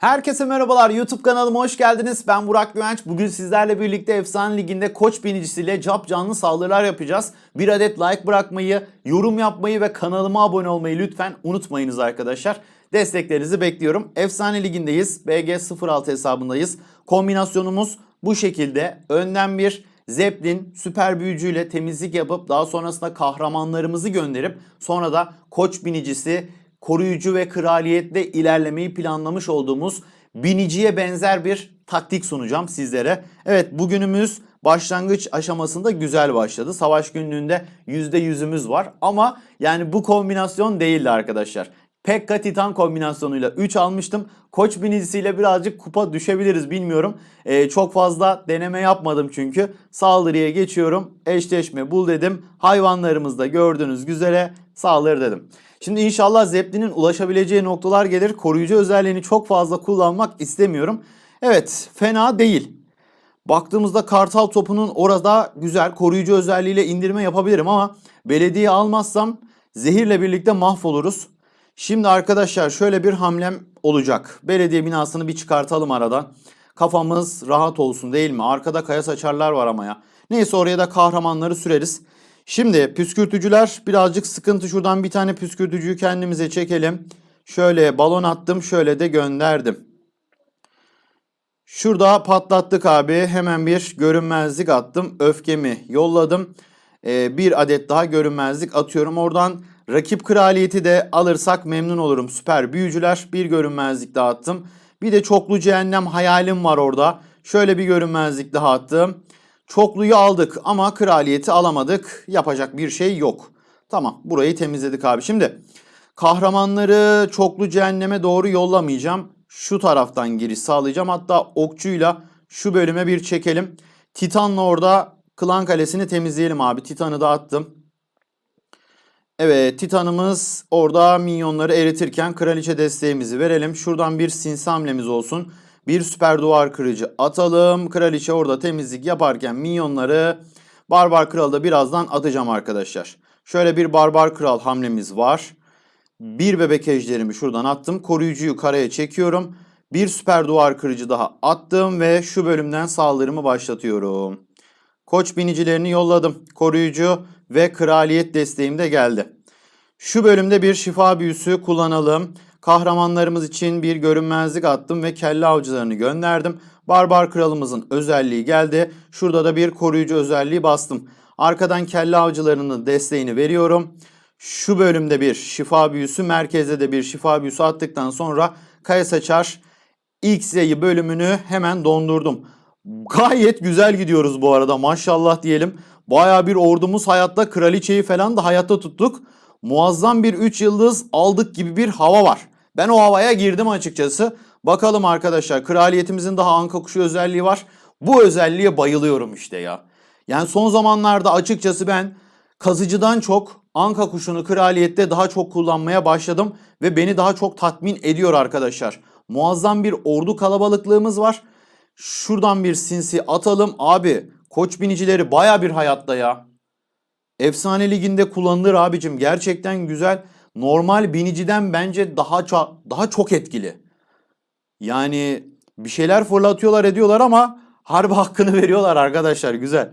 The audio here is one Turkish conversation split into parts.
Herkese merhabalar YouTube kanalıma hoş geldiniz. Ben Burak Güvenç. Bugün sizlerle birlikte Efsane Ligi'nde koç binicisiyle cap canlı saldırılar yapacağız. Bir adet like bırakmayı, yorum yapmayı ve kanalıma abone olmayı lütfen unutmayınız arkadaşlar. Desteklerinizi bekliyorum. Efsane Ligi'ndeyiz. BG06 hesabındayız. Kombinasyonumuz bu şekilde. Önden bir Zeppelin süper büyücüyle temizlik yapıp daha sonrasında kahramanlarımızı gönderip sonra da koç binicisi koruyucu ve kraliyetle ilerlemeyi planlamış olduğumuz biniciye benzer bir taktik sunacağım sizlere. Evet bugünümüz başlangıç aşamasında güzel başladı. Savaş günlüğünde %100'ümüz var ama yani bu kombinasyon değildi arkadaşlar. Pekka Titan kombinasyonuyla 3 almıştım. Koç binicisiyle birazcık kupa düşebiliriz bilmiyorum. Ee, çok fazla deneme yapmadım çünkü. Saldırıya geçiyorum. Eşleşme bul dedim. Hayvanlarımızda gördüğünüz üzere saldır dedim. Şimdi inşallah Zeppelin'in ulaşabileceği noktalar gelir. Koruyucu özelliğini çok fazla kullanmak istemiyorum. Evet fena değil. Baktığımızda kartal topunun orada güzel koruyucu özelliğiyle indirme yapabilirim ama belediye almazsam zehirle birlikte mahvoluruz. Şimdi arkadaşlar şöyle bir hamlem olacak. Belediye binasını bir çıkartalım aradan. Kafamız rahat olsun değil mi? Arkada kaya saçarlar var ama ya. Neyse oraya da kahramanları süreriz. Şimdi püskürtücüler birazcık sıkıntı. Şuradan bir tane püskürtücüyü kendimize çekelim. Şöyle balon attım şöyle de gönderdim. Şurada patlattık abi. Hemen bir görünmezlik attım. Öfkemi yolladım. Ee, bir adet daha görünmezlik atıyorum. Oradan rakip kraliyeti de alırsak memnun olurum. Süper büyücüler. Bir görünmezlik daha attım. Bir de çoklu cehennem hayalim var orada. Şöyle bir görünmezlik daha attım. Çokluyu aldık ama kraliyeti alamadık. Yapacak bir şey yok. Tamam burayı temizledik abi. Şimdi kahramanları çoklu cehenneme doğru yollamayacağım. Şu taraftan giriş sağlayacağım. Hatta okçuyla şu bölüme bir çekelim. Titan'la orada klan kalesini temizleyelim abi. Titan'ı da attım. Evet Titan'ımız orada minyonları eritirken kraliçe desteğimizi verelim. Şuradan bir sinsi hamlemiz olsun. Bir süper duvar kırıcı atalım. Kraliçe orada temizlik yaparken minyonları Barbar Kral'ı da birazdan atacağım arkadaşlar. Şöyle bir Barbar Kral hamlemiz var. Bir bebek ejderimi şuradan attım. Koruyucuyu karaya çekiyorum. Bir süper duvar kırıcı daha attım ve şu bölümden saldırımı başlatıyorum. Koç binicilerini yolladım. Koruyucu ve kraliyet desteğim de geldi. Şu bölümde bir şifa büyüsü kullanalım. Kahramanlarımız için bir görünmezlik attım ve kelle avcılarını gönderdim. Barbar kralımızın özelliği geldi. Şurada da bir koruyucu özelliği bastım. Arkadan kelle avcılarının desteğini veriyorum. Şu bölümde bir şifa büyüsü, merkezde de bir şifa büyüsü attıktan sonra kaya saçar X yayı bölümünü hemen dondurdum. Gayet güzel gidiyoruz bu arada maşallah diyelim. Baya bir ordumuz hayatta kraliçeyi falan da hayatta tuttuk. Muazzam bir 3 yıldız aldık gibi bir hava var. Ben o havaya girdim açıkçası. Bakalım arkadaşlar kraliyetimizin daha anka kuşu özelliği var. Bu özelliğe bayılıyorum işte ya. Yani son zamanlarda açıkçası ben kazıcıdan çok anka kuşunu kraliyette daha çok kullanmaya başladım. Ve beni daha çok tatmin ediyor arkadaşlar. Muazzam bir ordu kalabalıklığımız var. Şuradan bir sinsi atalım. Abi koç binicileri baya bir hayatta ya. Efsane liginde kullanılır abicim. Gerçekten güzel. Normal biniciden bence daha çok daha çok etkili. Yani bir şeyler fırlatıyorlar ediyorlar ama harbi hakkını veriyorlar arkadaşlar. Güzel.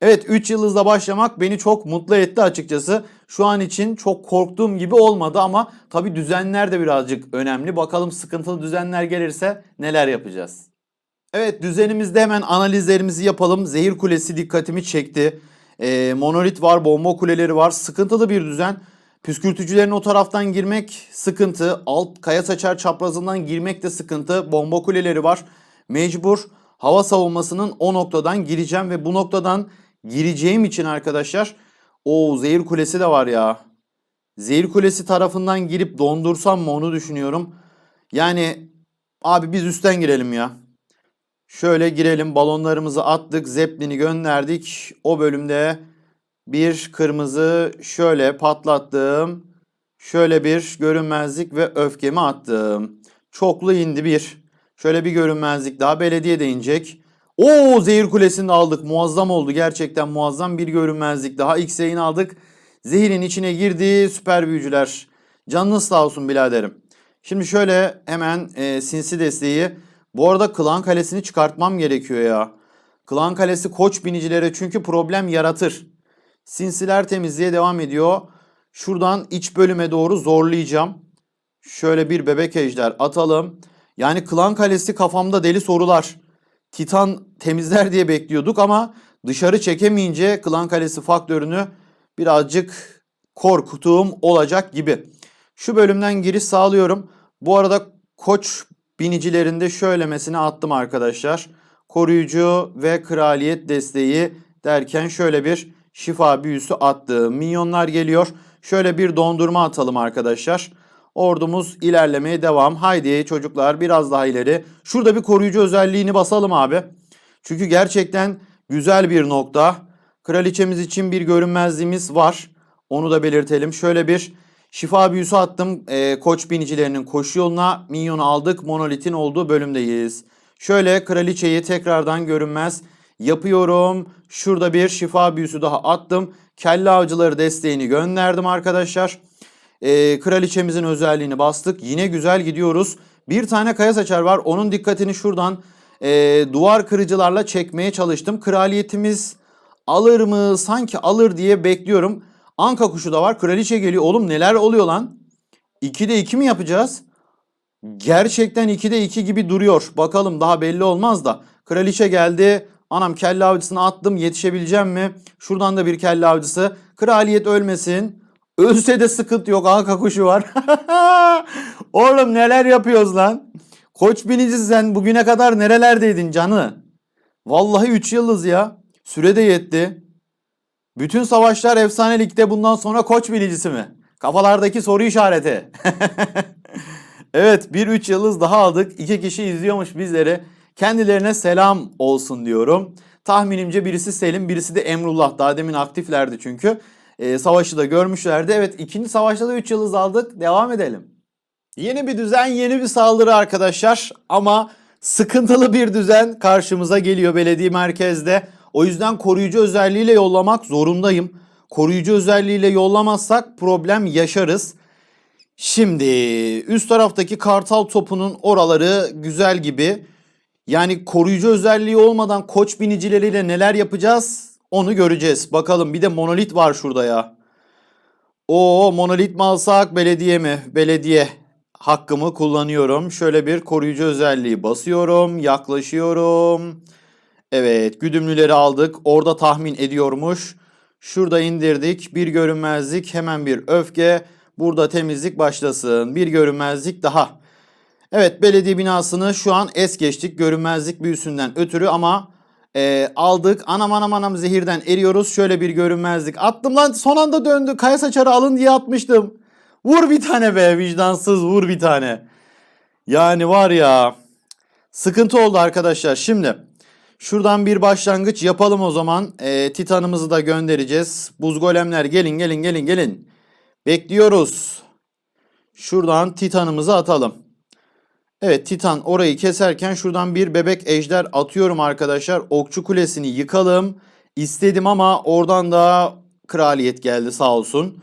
Evet 3 yıldızla başlamak beni çok mutlu etti açıkçası. Şu an için çok korktuğum gibi olmadı ama tabi düzenler de birazcık önemli. Bakalım sıkıntılı düzenler gelirse neler yapacağız. Evet düzenimizde hemen analizlerimizi yapalım. Zehir kulesi dikkatimi çekti. Ee, monolit var, bomba kuleleri var. Sıkıntılı bir düzen. Püskürtücülerin o taraftan girmek sıkıntı. Alt kaya saçar çaprazından girmek de sıkıntı. Bomba kuleleri var. Mecbur hava savunmasının o noktadan gireceğim ve bu noktadan gireceğim için arkadaşlar o zehir kulesi de var ya. Zehir kulesi tarafından girip dondursam mı onu düşünüyorum. Yani abi biz üstten girelim ya. Şöyle girelim balonlarımızı attık Zeppelin'i gönderdik. O bölümde bir kırmızı şöyle patlattım. Şöyle bir görünmezlik ve öfkemi attım. Çoklu indi bir. Şöyle bir görünmezlik daha belediye de inecek. Oo zehir kulesini aldık. Muazzam oldu. Gerçekten muazzam bir görünmezlik daha. X yayını aldık. Zehirin içine girdi. Süper büyücüler. Canınız sağ olsun biraderim. Şimdi şöyle hemen e, sinsi desteği. Bu arada klan kalesini çıkartmam gerekiyor ya. Klan kalesi koç binicilere çünkü problem yaratır. Sinsiler temizliğe devam ediyor. Şuradan iç bölüme doğru zorlayacağım. Şöyle bir bebek ejder atalım. Yani klan kalesi kafamda deli sorular. Titan temizler diye bekliyorduk ama dışarı çekemeyince klan kalesi faktörünü birazcık korktuğum olacak gibi. Şu bölümden giriş sağlıyorum. Bu arada koç binicilerinde şöylemesine attım arkadaşlar. Koruyucu ve kraliyet desteği derken şöyle bir şifa büyüsü attım. Minyonlar geliyor. Şöyle bir dondurma atalım arkadaşlar. Ordumuz ilerlemeye devam. Haydi çocuklar biraz daha ileri. Şurada bir koruyucu özelliğini basalım abi. Çünkü gerçekten güzel bir nokta. Kraliçemiz için bir görünmezliğimiz var. Onu da belirtelim. Şöyle bir şifa büyüsü attım. Ee, koç binicilerinin koşu yoluna minyonu aldık. Monolitin olduğu bölümdeyiz. Şöyle kraliçeyi tekrardan görünmez yapıyorum. Şurada bir şifa büyüsü daha attım. Kelle avcıları desteğini gönderdim arkadaşlar. Ee, kraliçemizin özelliğini bastık. Yine güzel gidiyoruz. Bir tane kaya saçar var. Onun dikkatini şuradan e, duvar kırıcılarla çekmeye çalıştım. Kraliyetimiz alır mı? Sanki alır diye bekliyorum. Anka kuşu da var. Kraliçe geliyor. Oğlum neler oluyor lan? 2'de 2 mi yapacağız? Gerçekten 2'de 2 gibi duruyor. Bakalım daha belli olmaz da. Kraliçe geldi. Anam kelle avcısını attım. Yetişebileceğim mi? Şuradan da bir kelle avcısı. Kraliyet ölmesin. Ölse de sıkıntı yok. Anka kuşu var. Oğlum neler yapıyoruz lan? Koç binicisi sen bugüne kadar nerelerdeydin canı? Vallahi 3 yıldız ya. Süre de yetti. Bütün savaşlar efsane ligde bundan sonra koç binicisi mi? Kafalardaki soru işareti. evet bir 3 yıldız daha aldık. İki kişi izliyormuş bizleri. Kendilerine selam olsun diyorum. Tahminimce birisi Selim birisi de Emrullah. Daha demin aktiflerdi çünkü. Ee, savaşı da görmüşlerdi. Evet ikinci savaşta da 3 yıldız aldık. Devam edelim. Yeni bir düzen, yeni bir saldırı arkadaşlar. Ama sıkıntılı bir düzen karşımıza geliyor belediye merkezde. O yüzden koruyucu özelliğiyle yollamak zorundayım. Koruyucu özelliğiyle yollamazsak problem yaşarız. Şimdi üst taraftaki kartal topunun oraları güzel gibi. Yani koruyucu özelliği olmadan koç binicileriyle neler yapacağız onu göreceğiz. Bakalım bir de monolit var şurada ya. O monolit mi alsak belediye mi? Belediye hakkımı kullanıyorum. Şöyle bir koruyucu özelliği basıyorum. Yaklaşıyorum. Evet güdümlüleri aldık. Orada tahmin ediyormuş. Şurada indirdik. Bir görünmezlik hemen bir öfke. Burada temizlik başlasın. Bir görünmezlik daha. Evet belediye binasını şu an es geçtik. Görünmezlik büyüsünden ötürü ama e, aldık. Anam anam anam zehirden eriyoruz. Şöyle bir görünmezlik. Attım lan son anda döndü. Kaya saçarı alın diye atmıştım. Vur bir tane be vicdansız vur bir tane. Yani var ya sıkıntı oldu arkadaşlar. Şimdi şuradan bir başlangıç yapalım o zaman. E, Titanımızı da göndereceğiz. Buz golemler gelin gelin gelin gelin. Bekliyoruz. Şuradan Titanımızı atalım. Evet Titan orayı keserken şuradan bir bebek ejder atıyorum arkadaşlar. Okçu kulesini yıkalım. İstedim ama oradan da kraliyet geldi sağ olsun.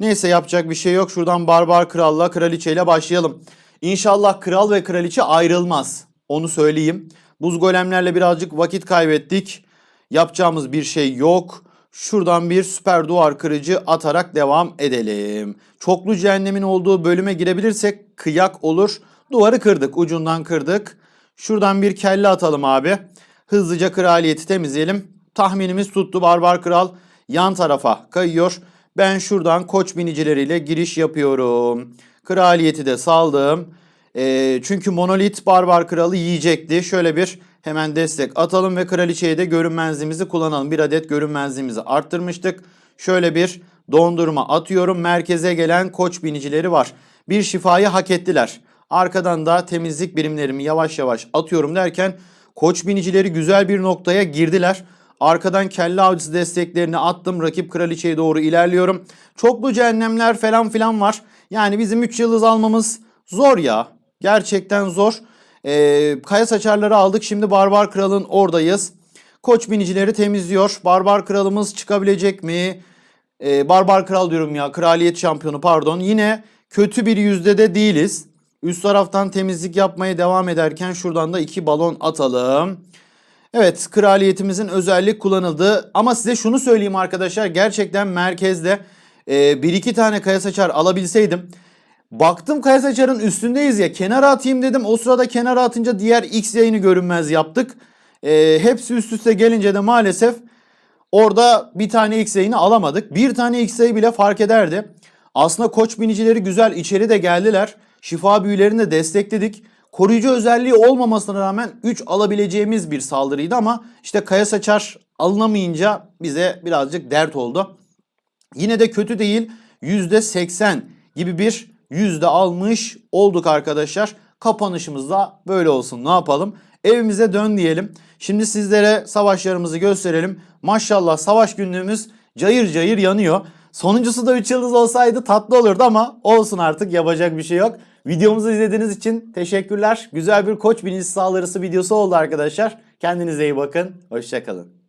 Neyse yapacak bir şey yok. Şuradan barbar kralla kraliçeyle başlayalım. İnşallah kral ve kraliçe ayrılmaz. Onu söyleyeyim. Buz golemlerle birazcık vakit kaybettik. Yapacağımız bir şey yok. Şuradan bir süper duvar kırıcı atarak devam edelim. Çoklu cehennemin olduğu bölüme girebilirsek kıyak olur. Duvarı kırdık. Ucundan kırdık. Şuradan bir kelle atalım abi. Hızlıca kraliyeti temizleyelim. Tahminimiz tuttu. Barbar kral yan tarafa kayıyor. Ben şuradan koç binicileriyle giriş yapıyorum. Kraliyeti de saldım. E, çünkü monolit barbar kralı yiyecekti. Şöyle bir hemen destek atalım ve kraliçeye de görünmezliğimizi kullanalım. Bir adet görünmezliğimizi arttırmıştık. Şöyle bir dondurma atıyorum. Merkeze gelen koç binicileri var. Bir şifayı hak ettiler. Arkadan da temizlik birimlerimi yavaş yavaş atıyorum derken koç binicileri güzel bir noktaya girdiler. Arkadan kelle avcısı desteklerini attım. Rakip kraliçeye doğru ilerliyorum. Çoklu cehennemler falan filan var. Yani bizim 3 yıldız almamız zor ya. Gerçekten zor. Ee, kaya saçarları aldık. Şimdi Barbar Kral'ın oradayız. Koç binicileri temizliyor. Barbar Kral'ımız çıkabilecek mi? Ee, Barbar Kral diyorum ya. Kraliyet şampiyonu pardon. Yine kötü bir yüzde de değiliz. Üst taraftan temizlik yapmaya devam ederken şuradan da iki balon atalım. Evet kraliyetimizin özellik kullanıldı ama size şunu söyleyeyim arkadaşlar gerçekten merkezde e, bir iki tane kaya saçar alabilseydim. Baktım kaya saçarın üstündeyiz ya kenara atayım dedim o sırada kenara atınca diğer X yayını görünmez yaptık. E, hepsi üst üste gelince de maalesef orada bir tane X yayını alamadık. Bir tane X yayı bile fark ederdi. Aslında koç binicileri güzel içeri de geldiler. Şifa büyülerini de destekledik. Koruyucu özelliği olmamasına rağmen 3 alabileceğimiz bir saldırıydı ama işte kaya saçar alınamayınca bize birazcık dert oldu. Yine de kötü değil. %80 gibi bir yüzde almış olduk arkadaşlar. Kapanışımız da böyle olsun. Ne yapalım? Evimize dön diyelim. Şimdi sizlere savaşlarımızı gösterelim. Maşallah savaş günlüğümüz cayır cayır yanıyor. Sonuncusu da 3 yıldız olsaydı tatlı olurdu ama olsun artık yapacak bir şey yok. Videomuzu izlediğiniz için teşekkürler. Güzel bir koç binicisi saldırısı videosu oldu arkadaşlar. Kendinize iyi bakın. Hoşçakalın.